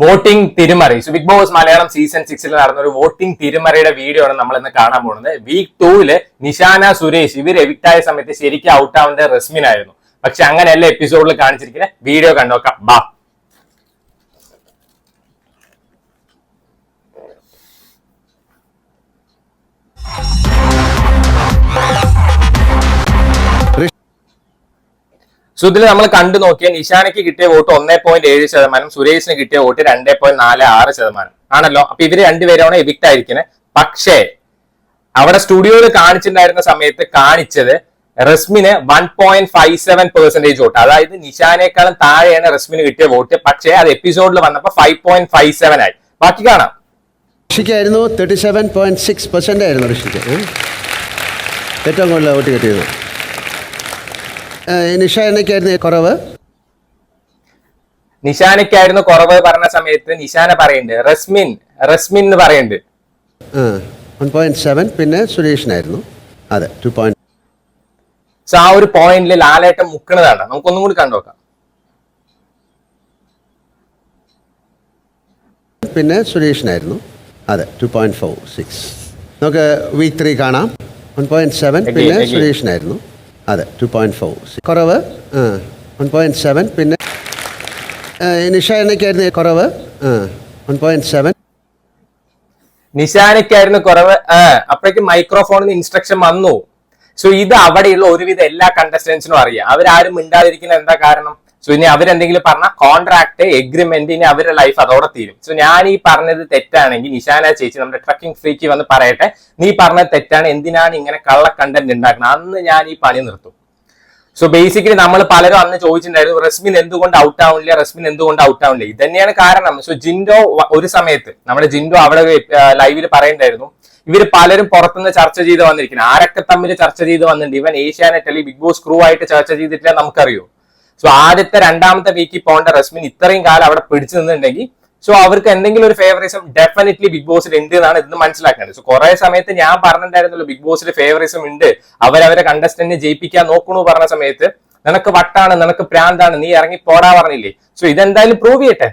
Voting തിരുമറി. So Bigg Boss Malayalam season സിക്സിൽ നടന്ന ഒരു വോട്ടിംഗ് തിരുമറിയുടെ വീഡിയോ ആണ് നമ്മൾ ഇന്ന് കാണാൻ പോകുന്നത്. വീക്ക് ടൂവിൽ നിഷാന സുരേഷ് ഇവർ എവിക്റ്റായ സമയത്ത് ശരിക്കും ഔട്ട് റെസ്മിനായിരുന്നു. പക്ഷെ അങ്ങനെയല്ല എപ്പിസോഡിൽ കാണിച്ചിരിക്കുന്ന വീഡിയോ കണ്ടോക്കാം. ബാ. സോ ഇതിൽ നമ്മൾ കണ്ടു നോക്കിയ നിഷാനയ്ക്ക് കിട്ടിയ വോട്ട് ഒന്നേ പോയിന്റ് ഏഴ് ശതമാനം സുരേഷിന് കിട്ടിയ വോട്ട് രണ്ടേ പോയിന്റ് നാല് ആറ് ശതമാനം. ആണല്ലോ? അപ്പൊ ഇവർ രണ്ടുപേരാണ് എവിക്ട് ആയിരിക്കുന്നത് പക്ഷേ അവിടെ സ്റ്റുഡിയോയിൽ കാണിച്ചിട്ടുണ്ടായിരുന്ന സമയത്ത് കാണിച്ചത് റസ്മിന് one point five seven percentage vote. അതായത് നിഷാനേക്കാളും താഴെയാണ് റസ്മിന് കിട്ടിയ വോട്ട്. പക്ഷേ അത് എപ്പിസോഡിൽ വന്നപ്പോൾ ഫൈവ് പോയിന്റ് ഫൈവ് സെവൻ ആയി. ബാക്കി കാണാം. ഋഷിക്കായിരുന്നു thirty seven point six percent ആയിരുന്നു ഋഷിക്ക്? ഏറ്റവും കൂടുതൽ വോട്ട് കിട്ടിയത്. ഏ, നിഷ എന്നൊക്കെയായിരുന്നു കുറവ്? നിഷാനയ്ക്കായിരുന്നു കുറവ് പറഞ്ഞ സമയത്ത് നിഷാന പറയുന്നുണ്ട്. റസ്മിൻ റസ്മിൻ എന്ന് പറയുന്നുണ്ട്. വൺ പോയിന്റ് സെവൻ പിന്നെ സുരേഷിനായിരുന്നു. അതെ ടു പോയിന്റ് സോ ആ ഒരു പോയിന്റിൽ ലാലേട്ടം മുക്കണതാണ്. നമുക്കൊന്നും കൂടി കണ്ടുനോക്കാം പിന്നെ സുരേഷിനായിരുന്നു. അതെ ടു പോയിന്റ് ഫോർ സിക്സ് നമുക്ക് വീക്ക് ത്രീ കാണാം. വൺ പോയിന്റ് സെവൻ പിന്നെ. സുരേഷിനായിരുന്നു. അതെ ടു പോയിന്റ് ഫോർ കുറവ് വൺ പോയിന്റ് സെവൻ പിന്നെ നിഷ എണ്ണയ്ക്കായിരുന്നു കുറവ് വൺ പോയിന്റ് സെവൻ നിശാനയ്ക്കായിരുന്നു കുറവ് ആ അപ്പോഴേക്കും മൈക്രോഫോണിൽ ഇൻസ്ട്രക്ഷൻ വന്നു. സോ ഇത് അവിടെയുള്ള ഒരുവിധ എല്ലാ കണ്ടസ്റ്റൻസിനും അറിയാം. അവരാരും മിണ്ടാതിരിക്കുന്ന എന്താ കാരണം? സോ ഇനി അവരെന്തെങ്കിലും പറഞ്ഞ കോൺട്രാക്ട് എഗ്രിമെന്റ് ഇനി അവരുടെ ലൈഫ് അതോടെ തീരും. സോ ഞാൻ ഈ പറഞ്ഞത് തെറ്റാണെങ്കിൽ നിശാന ചേച്ചി നമ്മുടെ ട്രക്കിംഗ് ഫ്രീക്ക് വന്ന് പറയട്ടെ. നീ പറഞ്ഞത് തെറ്റാണ്. എന്തിനാണ് ഇങ്ങനെ കള്ള കണ്ടന്റ് ഉണ്ടാക്കുന്നത് അന്ന് ഞാൻ ഈ പണി നിർത്തും. സോ ബേസിക്കലി നമ്മൾ പലരും അന്ന് ചോദിച്ചിട്ടുണ്ടായിരുന്നു റസ്മിൻ എന്തുകൊണ്ട് ഔട്ട് ആവുന്നില്ല റസ്മിൻ എന്തുകൊണ്ട് ഔട്ട് ആവുന്നില്ല ഇത് തന്നെയാണ് കാരണം. സോ ജിൻഡോ ഒരു സമയത്ത് നമ്മുടെ ജിൻഡോ അവിടെ ലൈവിൽ പറയണ്ടായിരുന്നു. ഇവർ പലരും പുറത്തുനിന്ന് ചർച്ച ചെയ്ത് വന്നിരിക്കുന്നത് ആരൊക്കെ തമ്മിൽ ചർച്ച ചെയ്ത് വന്നിട്ടുണ്ട്? ഇവൻ ഏഷ്യാനെറ്റ് അല്ലെങ്കിൽ ബിഗ് ബോസ് ക്രൂ ആയിട്ട് ചർച്ച ചെയ്തിട്ടില്ല നമുക്കറിയോ? സോ ആദ്യത്തെ രണ്ടാമത്തെ വീക്കിൽ പോകേണ്ട റസ്മിൻ ഇത്രയും കാലം അവിടെ പിടിച്ചു നിന്നിട്ടുണ്ടെങ്കിൽ സോ അവർക്ക് എന്തെങ്കിലും ഒരു ഫേവറിസം ഡെഫിനറ്റ്ലി ബിഗ് ബോസിൽ ഉണ്ട് എന്നാണ് ഇന്ന് മനസ്സിലാക്കേണ്ടത്. സോ കുറെ സമയത്ത് ഞാൻ പറഞ്ഞിട്ടുണ്ടായിരുന്നല്ലോ ബിഗ് ബോസിൽ ഫേവറിസം ഉണ്ട്. അവരവരെ കണ്ടസ്റ്റന്റിനെ ജയിപ്പിക്കാൻ നോക്കണു പറഞ്ഞ സമയത്ത് നിനക്ക് വട്ടാണ് നിനക്ക് പ്രാന്താണ് നീ ഇറങ്ങി പോടാ പറഞ്ഞില്ലേ? സോ ഇതെന്തായാലും പ്രൂവ് ചെയ്യട്ടെ.